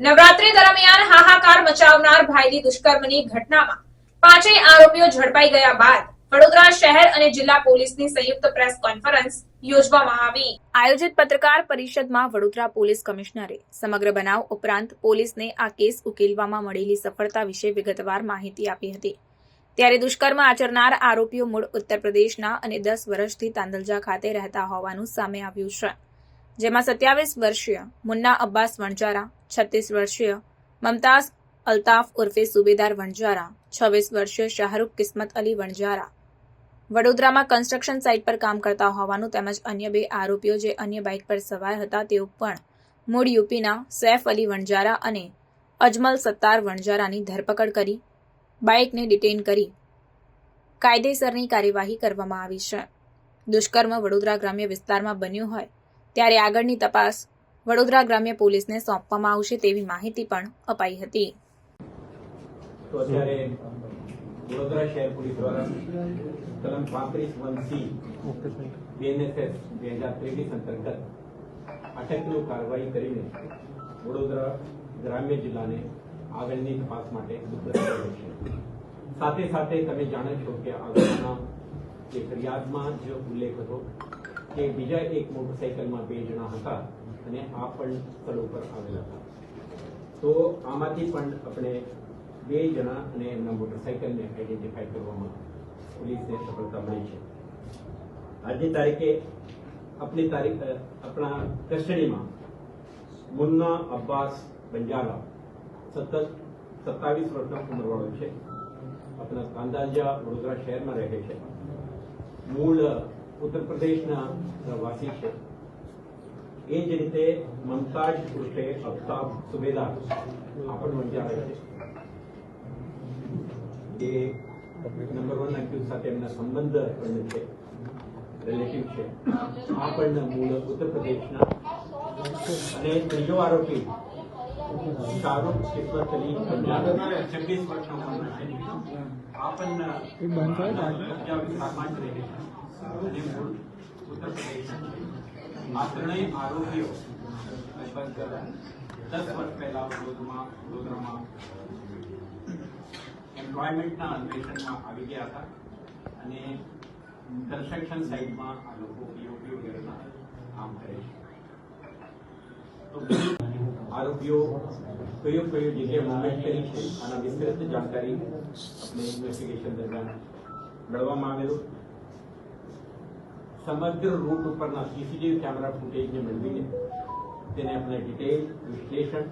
નવરાત્રી દરમિયાન હાહાકાર મચાવનાર ભાઈની દુષ્કર્મની ઘટનામાં પાંચેય આરોપીઓ ઝડપાઈ ગયા બાદ વડોદરા શહેર અને જિલ્લા પોલીસની સંયુક્ત પ્રેસ કોન્ફરન્સ યોજવામાં આવી. આયોજિત પત્રકાર પરિષદમાં વડોદરા પોલીસ કમિશનરે સમગ્ર બનાવ ઉપરાંત પોલીસને આ કેસ ઉકેલવામાં મળેલી સફળતા વિશે વિગતવાર માહિતી આપી હતી. ત્યારે દુષ્કર્મ આચરનાર આરોપીઓ મૂળ ઉત્તર પ્રદેશના અને દસ વર્ષથી તાંદલજા ખાતે રહેતા હોવાનું સામે આવ્યું છે. જેમાં સત્યાવીસ વર્ષીય મુન્ના અબ્બાસ વણજારા છત્રીસ વર્ષીય મમતાઝ અલ્તાફ ઉર્ફે સુબેદાર વણજારા છવ્વીસ વર્ષીય શાહરૂખ કિસ્મત અલી વણજારા વડોદરામાં કન્સ્ટ્રક્શન સાઇટ પર કામ કરતા હોવાનું તેમજ અન્ય બે આરોપીઓ જે અન્ય બાઇક પર સવાર હતા તેઓ પણ મૂળ યુપીના સૈફ અલી વણજારા અને અજમલ સત્તાર વણજારાની ધરપકડ કરી બાઇકને ડિટેઇન કરી કાયદેસરની કાર્યવાહી કરવામાં આવી છે. દુષ્કર્મ વડોદરા ગ્રામ્ય વિસ્તારમાં બન્યું હોય ત્યારે આગળની તપાસ વડોદરા ગ્રામ્ય પોલીસને સોંપવામાં આવશે તેવી માહિતી પણ અપાઈ હતી. તો અત્યારે વડોદરા શહેર પોલીસ દ્વારા કલમ પાંત્રીસ વન સી બીએનએસએસ બે હજાર ત્રેવીસ અંતર્ગત અટકની કાર્યવાહી કરીને વડોદરા ગ્રામ્ય જિલ્લાને આગળની તપાસ માટે સાથે સાથે તમે જાણો છો કે આગળના જે ફરિયાદમાં જે ઉલ્લેખ હતો કે બીજા એક મોટરસાઇકલમાં બે જણા હતા અને આ પણ સ્થળ ઉપર આવેલા હતા. તો આમાંથી પણ આપણે બે જણા અને એમના મોટરસાઇકલને આઈડેન્ટિફાઈ કરવામાં પોલીસને સફળતા મળી છે. આજની તારીખે આપણી તારીખ આપણા કસ્ટડીમાં મુન્ના અબ્બાસ બંજારા સતત સત્તાવીસ વર્ષના ઉંમરવાળો છે. આપણા કાંદાજા વડોદરા શહેરમાં રહે છે. મૂળ ઉત્તર પ્રદેશના વાસી છે. એ જ રીતે મમતાજ ઉર્ફે અફતાબ સુબેદાર આ વંચાવે છે. એ નંબર વન એક્યુઝ સાથે એમના સંબંધ પણ છે. રિલેટિવ છે. આ પણ મૂળ ઉત્તર પ્રદેશના. અને ત્રીજો આરોપી શાહરૂખ કિસ્મત અલી છવ્વીસ વર્ષનો ઉંમરનો છે. આ પણ વિસ્તારમાં જ રહે અને મૂળ ઉત્તર પ્રદેશના છે. આ ત્રણેય આરોપીઓ લગભગ દસ વર્ષ પહેલા વડોદરામાં વડોદરામાં એમ્પ્લોયમેન્ટના અન્વેષણમાં આવી ગયા હતા. અને કન્સ્ટ્રક્શન સાઇટમાં આ લોકો પીઓપી વગેરેના કામ કરે છે. તો આરોપીઓ કયો કયો જગ્યાએ મુવમેન્ટ કરી છે આના વિસ્તૃત જાણકારી આપણે ઇન્વેસ્ટિગેશન દરમિયાન મેળવવામાં આવેલું સમગ્ર રૂટ ઉપરના સીસીટીવી કેમેરા ફૂટેજને મેળવીને તેને આપણે ડિટેલ વિશ્લેષણ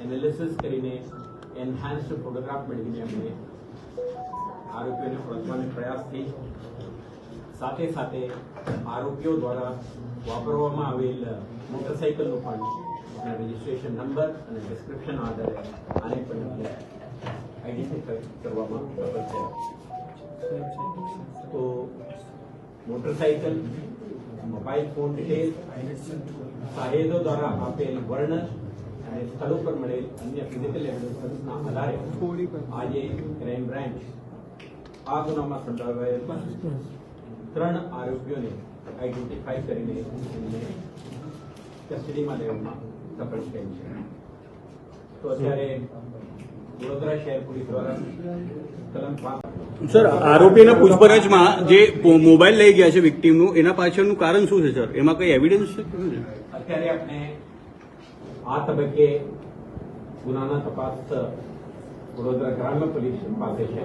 એનાલિસિસ કરીને એન્હાન્સ્ડ ફોટોગ્રાફ મેળવીને આપણે આરોપીઓને ઓળખવાનો પ્રયાસથી સાથે સાથે આરોપીઓ દ્વારા વાપરવામાં આવેલ મોટરસાઇકલનું પણ રજિસ્ટ્રેશન નંબર અને ડિસ્ક્રિપ્શન આધારે આને પણ આઈડેન્ટિફાઈ કરવામાં સફળ થયા. તો મોટરસાઇકલ, મોબાઈલ ફોન ડિટેલ સાહેદો દ્વારા આપેલ વર્ણન અને સ્થળ ઉપર મળેલ અન્ય ફિઝિકલ એવિડન્સના આધારે આજે ક્રાઇમ બ્રાન્ચ આ ગુનામાં સંડોવાયેલ ત્રણ આરોપીઓને આઈડેન્ટિફાઈ કરીને એમને કસ્ટડીમાં લેવામાં સફળ થયેલ છે તો અત્યારે વડોદરા શહેર પોલીસ દ્વારા કલમ સર આરોપીના પૂછપરછમાં જે મોબાઈલ લઈ ગયા છે વિક્ટીમનું એના પાછળનું કારણ શું છે સર? એમાં કઈ એવિડન્સ છે? અત્યારે આપણે આ તબક્કે ગુનાના તપાસ વડોદરા ગ્રામ્ય પોલીસ પાસે છે.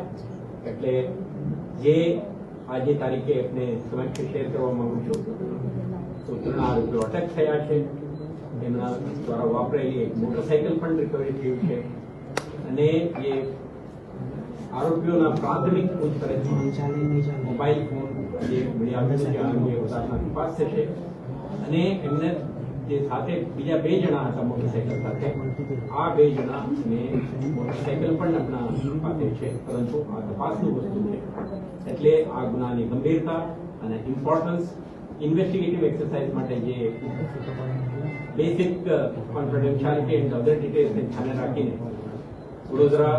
એટલે જે આજે તારીખે એમને સમક્ષ શેર કરવા માંગુ છું. તો ત્રણ આરોપીઓ અટક થયા છે. એમના દ્વારા વાપરેલી એક મોટરસાઇકલ પણ રિકવરી થયું છે. અને જે આરોપીઓના પ્રાથમિક પૂછપરછમાં મોબાઈલ ફોન જે મળી આવ્યો છે આ અંગે વધારાના તપાસ થશે. અને એમને જે સાથે બીજા બે જણા હતા મોટરસાઇકલ સાથે. આ બે જણા ને મોટરસાઇકલ પણ આપણા પાસે છે, પરંતુ આ તપાસનું વસ્તુ છે. એટલે આ ગુનાની ગંભીરતા અને ઇમ્પોર્ટન્સ ઇન્વેસ્ટિગેટિવ એક્સરસાઇઝ માટે જે બેસિક કોન્ફિડેન્શિયાલિટી એન્ડ અધર ડિટેલ્સને ધ્યાને રાખીને વડોદરા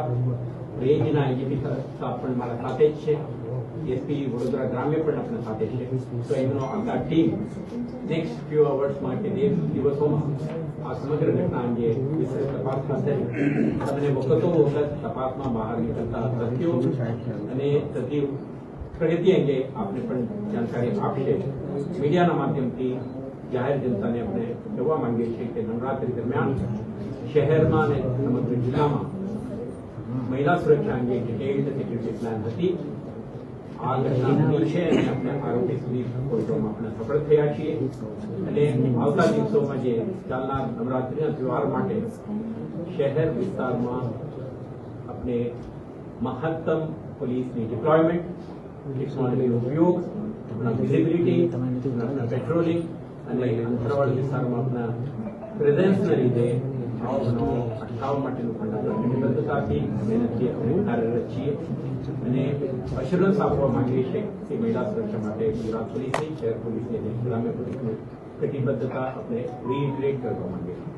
રેન્જના આઈજીપી સાહેબ પણ મારા સાથે જ છે. એસપી વડોદરા ગ્રામ્ય પણ આપણા સાથે છે તો એમનો આખા ટીમ નેક્સ્ટ ફ્યુ અવર્સમાં કે દિવસોમાં આ સમગ્ર ઘટના અંગે વિશેષ તપાસ ધરી. તમને વખતો વખત તપાસમાં બહાર નીકળતા તથ્યો અને સજીવ પ્રગતિ અંગે આપને પણ જાણકારી આપશે. મીડિયાના માધ્યમથી જાહેર જનતાને આપણે કહેવા માંગીએ છીએ કે નવરાત્રી દરમિયાન શહેરમાં અને સમગ્ર જિલ્લામાં મહિલા સુરક્ષા અંગે ડિટેલ્ડ સિક્યુરિટી પ્લાન હતી આ ઘટના છે. અને આપણે આરોપી સુધી કોર્ટોમાં આપણે સફળ થયા છીએ. અને આવતા દિવસોમાં જે ચાલનાર નવરાત્રીના તહેવાર માટે શહેર વિસ્તારમાં આપણે મહત્તમ પોલીસની ડિપ્લોયમેન્ટ ટેકનોલોજીનો ઉપયોગ, આપણા વિઝિબિલિટી પેટ્રોલિંગ અને અંતરવાળ વિસ્તારમાં આપણા પ્રેઝન્સના લીધે બનાવો અટકાવવા માટેનું પણ આપણે મહેનતથી આપણે કાર્યરત છીએ અને અશ્યોરન્સ આપવા માંગીએ છીએ કે મહિલા સુરક્ષા માટે ગુજરાત પોલીસે શહેર પોલીસની ગ્રામ્ય પોલીસની કટિબદ્ધતા આપણે રીઇટરેટ કરવા માંગીએ છીએ